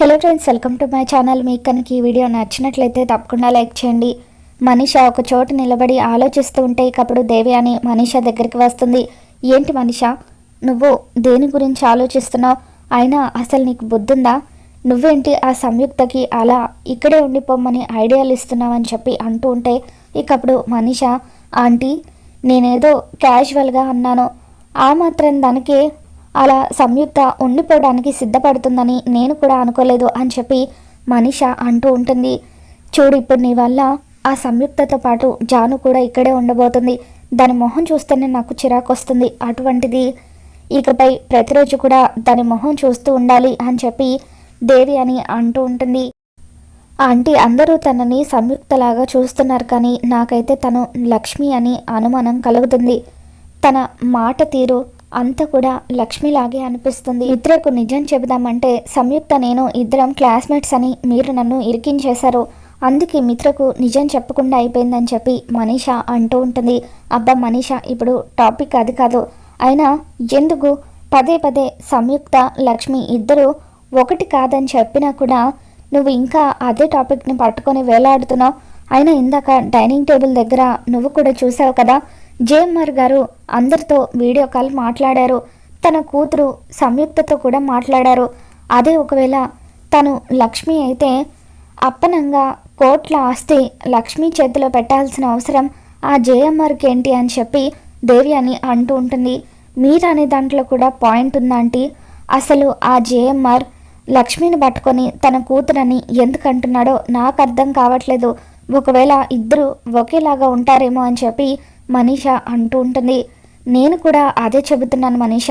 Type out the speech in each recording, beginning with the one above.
Hello friends welcome to my channel మీకు కనుక ఈ వీడియో నచ్చినట్లయితే తప్పకుండా లైక్ చేయండి. మనిష ఒక చోట నిలబడి ఆలోచిస్తూ ఉంటే ఇకప్పుడు దేవి అని మనిష దగ్గరికి వస్తుంది. ఏంటి మనిష? నువ్వు దేని గురించి ఆలోచిస్తున్నావు? అయినా అసలు నీకు బుద్ధుందా? నువ్వేంటి ఆ సంయుక్తకి అలా ఇక్కడే ఉండిపోమని ఐడియాలు ఇస్తున్నావని చెప్పి అంటూ ఉంటే ఇకప్పుడు మనిష ఆంటీ నేనేదో క్యాజువల్గా అన్నాను. ఆ మాత్రం దానికే అలా సంయుక్త ఉండిపోవడానికి సిద్ధపడుతుందని నేను కూడా అనుకోలేదు అని చెప్పి మనిష అంటూ ఉంటుంది. చూడు ఇప్పుడు నీ వల్ల ఆ సంయుక్తతో పాటు జాను కూడా ఇక్కడే ఉండబోతుంది. దాని మొహం చూస్తేనే నాకు చిరాకు వస్తుంది అటువంటిది. ఇకపై ప్రతిరోజు కూడా దాని మొహం చూస్తూ ఉండాలి అని చెప్పి దేవి అని అంటూ ఉంటుంది. ఆంటీ అందరూ తనని సంయుక్తలాగా చూస్తున్నారు కానీ నాకైతే తను లక్ష్మి అని అనుమానం కలుగుతుంది. తన మాట తీరు అంతా కూడా లక్ష్మిలాగే అనిపిస్తుంది. ఇద్దరకు నిజం చెబుదామంటే సంయుక్త నేను ఇద్దరం క్లాస్మేట్స్ అని మీరు నన్ను ఇరికించేశారు. అందుకే మిత్రకు నిజం చెప్పకుండా అయిపోయిందని చెప్పి మనీష అంటూ ఉంటుంది. అబ్బా మనీష ఇప్పుడు టాపిక్ అది కాదు. అయినా ఎందుకు? పదే పదే సంయుక్త లక్ష్మి ఇద్దరు ఒకటి కాదని చెప్పినా కూడా నువ్వు ఇంకా అదే టాపిక్ని పట్టుకొని వేలాడుతున్నావు. అయినా ఇందాక డైనింగ్ టేబుల్ దగ్గర నువ్వు కూడా చూసావు కదా జేఎంఆర్ గారు అందరితో వీడియో కాల్ మాట్లాడారు. తన కూతురు సంయుక్తతో కూడా మాట్లాడారు. అదే ఒకవేళ తను లక్ష్మి అయితే అప్పనంగా కోట్ల ఆస్తి లక్ష్మి చేతిలో పెట్టాల్సిన అవసరం ఆ జేఎంఆర్కి ఏంటి అని చెప్పి దేవి అని అంటూ ఉంటుంది. మీరు అనే దాంట్లో కూడా పాయింట్ ఉందంటే అసలు ఆ జేఎంఆర్ లక్ష్మిని పట్టుకొని తన కూతురని ఎందుకు అంటున్నాడో నాకు అర్థం కావట్లేదు. ఒకవేళ ఇద్దరు ఒకేలాగా ఉంటారేమో అని చెప్పి మనీష అంటూ ఉంటుంది. నేను కూడా అదే చెబుతున్నాను మనీష.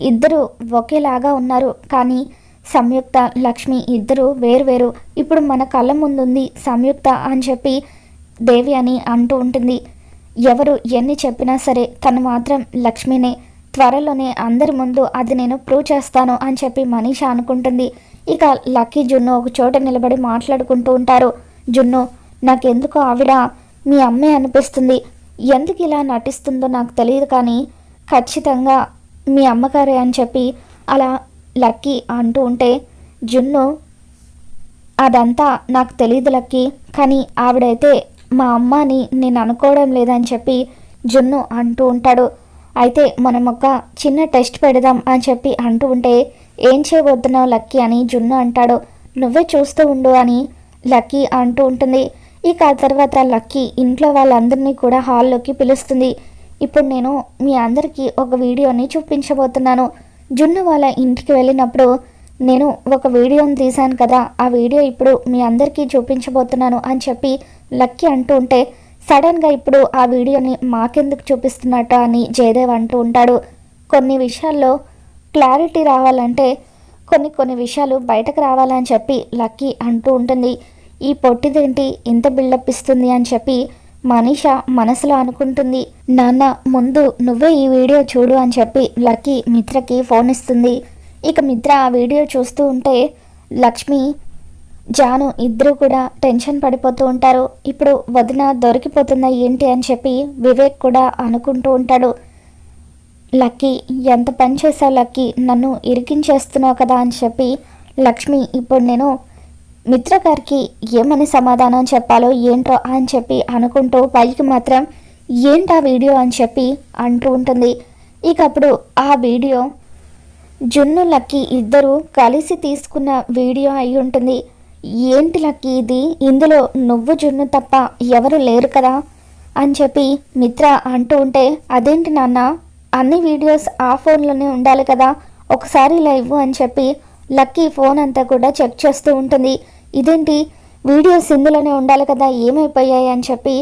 ఇద్దరు ఒకేలాగా ఉన్నారు. కానీ సంయుక్త లక్ష్మి ఇద్దరు వేరువేరు ఇప్పుడు మన కళ్ళ ముందుంది సంయుక్త అని చెప్పి దేవి అని అంటూ ఉంటుంది. ఎవరు ఎన్ని చెప్పినా సరే తను మాత్రం లక్ష్మినే. త్వరలోనే అందరి ముందు అది నేను ప్రూవ్ చేస్తాను అని చెప్పి మనీష అనుకుంటుంది. ఇక లక్కీ జున్ను ఒక చోట నిలబడి మాట్లాడుకుంటూ ఉంటారు. జున్ను నాకెందుకు ఆవిడ? మీ అమ్మే అనిపిస్తుంది. ఎందుకు ఇలా నటిస్తుందో నాకు తెలియదు కానీ ఖచ్చితంగా మీ అమ్మగారే అని చెప్పి అలా లక్కీ అంటూ ఉంటే జున్ను అదంతా నాకు తెలియదు లక్కీ కానీ ఆవిడైతే మా అమ్మ అని నేను అనుకోవడం లేదని చెప్పి జున్ను అంటూ ఉంటాడు. అయితే మనం ఒక చిన్న టెస్ట్ పెడదాం అని చెప్పి అంటూ ఉంటే ఏం చేయబోతున్నావు లక్కీ? అని జున్ను అంటాడు. నువ్వే చూస్తూ ఉండు అని లక్కీ అంటూ ఉంటుంది. ఇక ఆ తర్వాత లక్కీ ఇంట్లో వాళ్ళందరినీ కూడా హాల్లోకి పిలుస్తుంది. ఇప్పుడు నేను మీ అందరికీ ఒక వీడియోని చూపించబోతున్నాను. జున్ను వాళ్ళ ఇంటికి వెళ్ళినప్పుడు నేను ఒక వీడియోని తీశాను కదా ఆ వీడియో ఇప్పుడు మీ అందరికీ చూపించబోతున్నాను అని చెప్పి లక్కీ అంటూ ఉంటే సడన్గా ఇప్పుడు ఆ వీడియోని మాకెందుకు చూపిస్తున్నట్ట అని జయదేవ్ అంటూ ఉంటాడు. కొన్ని విషయాల్లో క్లారిటీ రావాలంటే కొన్ని కొన్ని విషయాలు బయటకు రావాలని చెప్పి లక్కీ అంటూ ఉంటుంది. ఈ పొట్టిదేంటి ఇంత బిల్డప్ ఇస్తుంది అని చెప్పి మనీష మనసులో అనుకుంటుంది. నాన్న ముందు నువ్వే ఈ వీడియో చూడు అని చెప్పి లక్కీ మిత్రకి ఫోన్ ఇస్తుంది. ఇక మిత్ర ఆ వీడియో చూస్తూ ఉంటే లక్ష్మి జాను ఇద్దరు కూడా టెన్షన్ పడిపోతూ ఉంటారు. ఇప్పుడు వదిన దొరికిపోతుందా ఏంటి అని చెప్పి వివేక్ కూడా అనుకుంటూ ఉంటాడు. లక్కీ ఎంత పని చేసావు లక్కీ? నన్ను ఇరికించేస్తున్నావు కదా అని చెప్పి లక్ష్మి ఇప్పుడు నేను మిత్ర గారికి ఏమని సమాధానం చెప్పాలో ఏంటో అని చెప్పి అనుకుంటూ పైకి మాత్రం ఏంటా వీడియో అని చెప్పి అంటూ ఉంటుంది. ఇక అప్పుడు ఆ వీడియో జున్ను లక్కీ ఇద్దరు కలిసి తీసుకున్న వీడియో అయి ఉంటుంది. ఏంటి లక్కీ ఇది? ఇందులో నువ్వు జున్ను తప్ప ఎవరు లేరు కదా? అని చెప్పి మిత్ర అంటూ ఉంటే అదేంటి నాన్న? అన్ని వీడియోస్ ఆ ఫోన్లోనే ఉండాలి కదా? ఒకసారి లైవ్ అని చెప్పి లక్కీ ఫోన్ అంతా కూడా చెక్ చేస్తూ ఉంటుంది. ఇదేంటి? వీడియోస్ ఇందులోనే ఉండాలి కదా ఏమైపోయాయి అని చెప్పి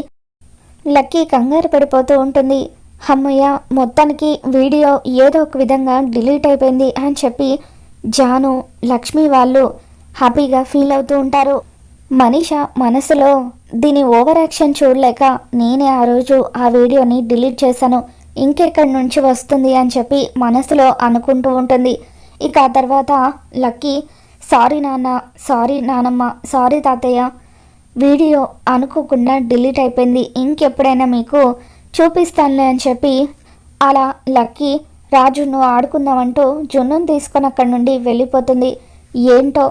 లక్కీ కంగారు పడిపోతూ ఉంటుంది. అమ్మయ్య మొత్తానికి వీడియో ఏదో ఒక విధంగా డిలీట్ అయిపోయింది అని చెప్పి జాను లక్ష్మి వాళ్ళు హ్యాపీగా ఫీల్ అవుతూ ఉంటారు. మనీష మనసులో దీని ఓవర్ యాక్షన్ చూడలేక నేనే ఆ రోజు ఆ వీడియోని డిలీట్ చేశాను. ఇంకెక్కడి నుంచి వస్తుంది? అని చెప్పి మనసులో అనుకుంటూ ఉంటుంది. ఇక ఆ తర్వాత లక్కీ సారీ నాన్న సారీ నానమ్మ సారీ తాతయ్య. వీడియో అనుకోకుండా డిలీట్ అయిపోయింది. ఇంకెప్పుడైనా మీకు చూపిస్తానులే అని చెప్పి అలా లక్కీ రాజును ఆడుకుందామంటూ జున్నును తీసుకొని అక్కడి నుండి వెళ్ళిపోతుంది. ఏంటో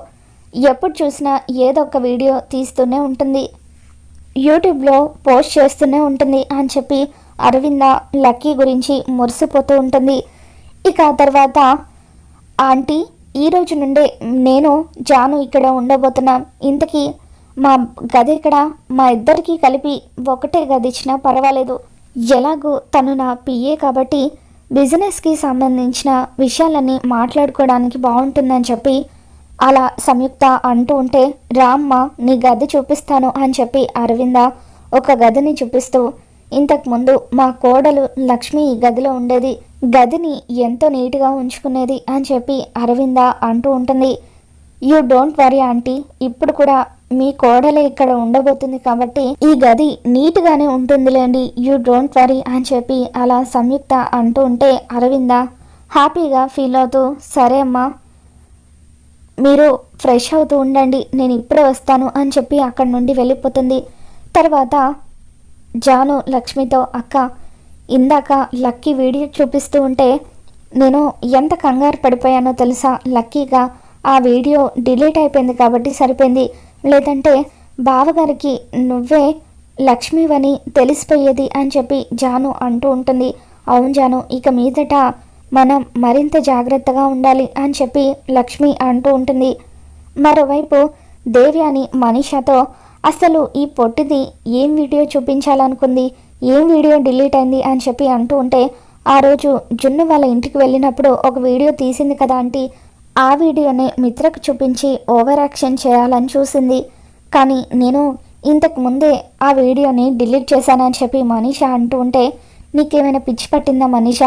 ఎప్పుడు చూసినా ఏదో ఒక వీడియో తీస్తూనే ఉంటుంది. యూట్యూబ్లో పోస్ట్ చేస్తూనే ఉంటుంది అని చెప్పి అరవింద లక్కీ గురించి మురిసిపోతూ ఉంటుంది. ఇక ఆ తర్వాత ఆంటీ ఈ రోజు నుండే నేను జాను ఇక్కడ ఉండబోతున్నాం. ఇంతకీ మా గది ఇక్కడ మా ఇద్దరికి కలిపి ఒకటే గది ఇచ్చినా పర్వాలేదు. ఎలాగో తను నా పిఏ కాబట్టి బిజినెస్కి సంబంధించిన విషయాలన్నీ మాట్లాడుకోవడానికి బాగుంటుందని చెప్పి అలా సంయుక్త అంటూ ఉంటే రామ్మ నీ గది చూపిస్తాను అని చెప్పి అరవింద ఒక గదిని చూపిస్తూ ఇంతకుముందు మా కోడలు లక్ష్మి గదిలో ఉండేది. గదిని ఎంతో నీట్గా ఉంచుకునేది అని చెప్పి అరవింద అంటూ ఉంటుంది. యూ డోంట్ వరీ ఆంటీ ఇప్పుడు కూడా మీ కోడలే ఇక్కడ ఉండబోతుంది కాబట్టి ఈ గది నీట్గానే ఉంటుందిలేండి యూ డోంట్ వరీ అని చెప్పి అలా సంయుక్త అంటూ ఉంటే అరవింద హ్యాపీగా ఫీల్ అవుతూ సరే అమ్మా మీరు ఫ్రెష్ అవుతూ ఉండండి నేను ఇప్పుడే వస్తాను అని చెప్పి అక్కడి నుండి వెళ్ళిపోతుంది. తర్వాత జాను లక్ష్మితో అక్క ఇందాక లక్కీ వీడియో చూపిస్తూ ఉంటే నేను ఎంత కంగారు పడిపోయానో తెలుసా? లక్కీగా ఆ వీడియో డిలీట్ అయిపోయింది కాబట్టి సరిపోయింది. లేదంటే బావగారికి నువ్వే లక్ష్మివని తెలిసిపోయేది అని చెప్పి జాను అంటూ ఉంటుంది. అవును జాను ఇక మీదట మనం మరింత జాగ్రత్తగా ఉండాలి అని చెప్పి లక్ష్మి అంటూ ఉంటుంది. మరోవైపు దేవి అని మనీషాతో అసలు ఈ పొట్టిది ఏం వీడియో చూపించాలనుకుంది? ఏం వీడియో డిలీట్ అయింది అని చెప్పి అంటూ ఉంటే ఆ రోజు జున్ను వాళ్ళ ఇంటికి వెళ్ళినప్పుడు ఒక వీడియో తీసింది కదా ఆంటీ. ఆ వీడియోని మిత్రకు చూపించి ఓవర్ యాక్షన్ చేయాలని చూసింది. కానీ నేను ఇంతకు ముందే ఆ వీడియోని డిలీట్ చేశానని చెప్పి మనీష అంటూ ఉంటే నీకేమైనా పిచ్చి పట్టిందా మనీష?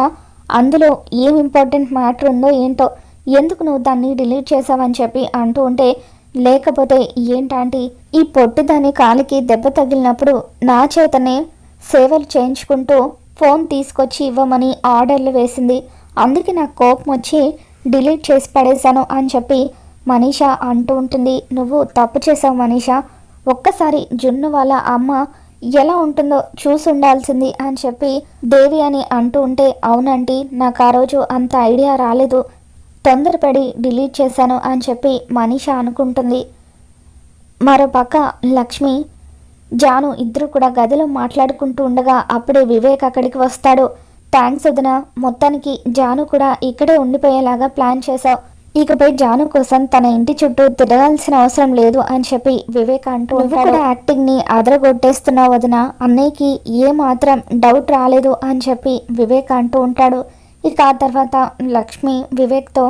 అందులో ఏం ఇంపార్టెంట్ మ్యాటర్ ఉందో ఏంటో ఎందుకు నువ్వు దాన్ని డిలీట్ చేసావని చెప్పి అంటూ ఉంటే లేకపోతే ఏంటంటే? ఈ పొట్టి దాని కాలికి దెబ్బ తగిలినప్పుడు నా చేతనే సేవలు చేయించుకుంటూ ఫోన్ తీసుకొచ్చి ఇవ్వమని ఆర్డర్లు వేసింది. అందుకే నాకు కోపం వచ్చి డిలీట్ చేసి పడేశాను అని చెప్పి మనీషా అంటూ ఉంటుంది. నువ్వు తప్పు చేసావు మనీష. ఒక్కసారి జున్ను వాళ్ళ అమ్మ ఎలా ఉంటుందో చూసి ఉండాల్సింది అని చెప్పి దేవి అని అంటూ ఉంటే అవునంటీ నాకు ఆ రోజు అంత ఐడియా రాలేదు. తొందరపడి డిలీట్ చేశాను అని చెప్పి మనీషా అనుకుంటుంది. మరోపక్క లక్ష్మి జాను ఇద్దరు కూడా గదిలో మాట్లాడుకుంటూ ఉండగా అప్పుడే వివేక్ అక్కడికి వస్తాడు. థ్యాంక్స్ వదిన మొత్తానికి జాను కూడా ఇక్కడే ఉండిపోయేలాగా ప్లాన్ చేశావు. ఇకపై జాను కోసం తన ఇంటి చుట్టూ తిరగాల్సిన అవసరం లేదు అని చెప్పి వివేక్ అంటూ కూడా యాక్టింగ్ని అదరగొట్టేస్తున్నావు వదిన. అన్నయ్యకి ఏ మాత్రం డౌట్ రాలేదు అని చెప్పి వివేక్ అంటూ ఉంటాడు. ఇక ఆ తర్వాత లక్ష్మి వివేక్తో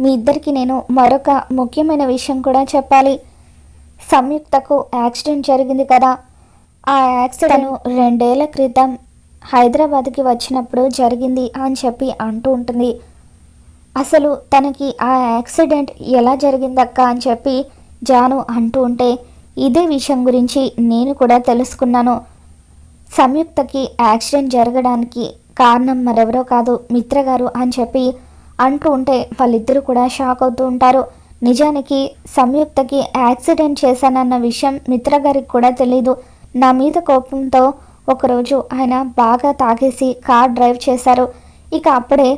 మీ ఇద్దరికి నేను మరొక ముఖ్యమైన విషయం కూడా చెప్పాలి. సంయుక్తకు యాక్సిడెంట్ జరిగింది కదా. ఆ యాక్సిడెంట్ రెండేళ్ళ క్రితం హైదరాబాద్కి వచ్చినప్పుడు జరిగింది అని చెప్పి అంటూ ఉంటుంది. అసలు తనకి ఆ యాక్సిడెంట్ ఎలా జరిగిందక్క అని చెప్పి జాను అంటూ ఉంటే ఇదే విషయం గురించి నేను కూడా తెలుసుకున్నాను. సంయుక్తకి యాక్సిడెంట్ జరగడానికి కారణం మరెవరో కాదు మిత్ర గారు అని చెప్పి అంటూ ఉంటే వాళ్ళిద్దరూ కూడా షాక్ అవుతూ ఉంటారు. నిజానికి సంయుక్తకి యాక్సిడెంట్ చేశానన్న విషయం మిత్ర గారికి కూడా తెలీదు. నా మీద కోపంతో ఒకరోజు ఆయన బాగా తాగేసి కార్ డ్రైవ్ చేశారు. ఇక అప్పుడే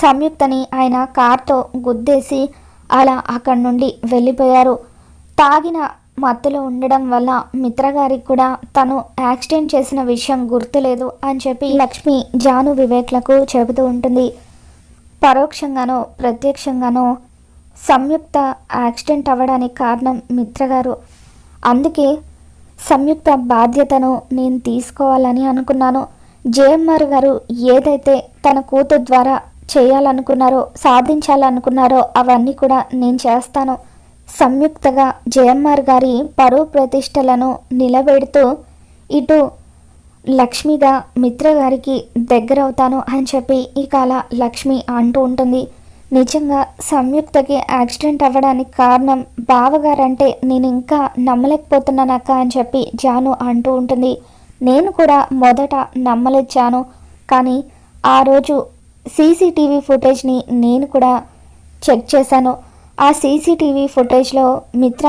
సంయుక్తని ఆయన కార్తో గుద్దేసి అలా అక్కడి నుండి వెళ్ళిపోయారు. తాగిన మత్తులో ఉండడం వల్ల మిత్రగారికి కూడా తను యాక్సిడెంట్ చేసిన విషయం గుర్తులేదు అని చెప్పి లక్ష్మి జాను వివేక్లకు చెబుతూ ఉంటుంది. పరోక్షంగానో ప్రత్యక్షంగానో సంయుక్త యాక్సిడెంట్ అవ్వడానికి కారణం మిత్రగారు అందుకే సంయుక్త బాధ్యతను నేను తీసుకోవాలని అనుకున్నాను. జేఎంఆర్ గారు ఏదైతే తన కూతురు ద్వారా చేయాలనుకున్నారో సాధించాలనుకున్నారో అవన్నీ కూడా నేను చేస్తాను. సంయుక్తగా జయమ్మార్ గారి పరువు ప్రతిష్టలను నిలబెడుతూ ఇటు లక్ష్మిగా మిత్ర గారికి దగ్గరవుతాను అని చెప్పి ఇక అలా లక్ష్మి అంటూ ఉంటుంది. నిజంగా సంయుక్తకి యాక్సిడెంట్ అవ్వడానికి కారణం బావగారంటే నేను ఇంకా నమ్మలేకపోతున్నానక్క అని చెప్పి జాను అంటూ ఉంటుంది. నేను కూడా మొదట నమ్మలేచాను కానీ ఆ రోజు సీసీటీవీ ఫుటేజ్ని నేను కూడా చెక్ చేశాను. ఆ సీసీటీవీ ఫుటేజ్లో మిత్ర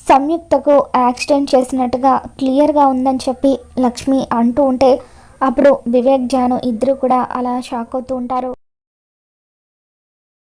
సంయుక్తకు యాక్సిడెంట్ చేసినట్టుగా క్లియర్గా ఉందని చెప్పి లక్ష్మి అంటూ ఉంటే అప్పుడు వివేక్ జాను ఇద్దరు కూడా అలా షాక్ అవుతూ ఉంటారు.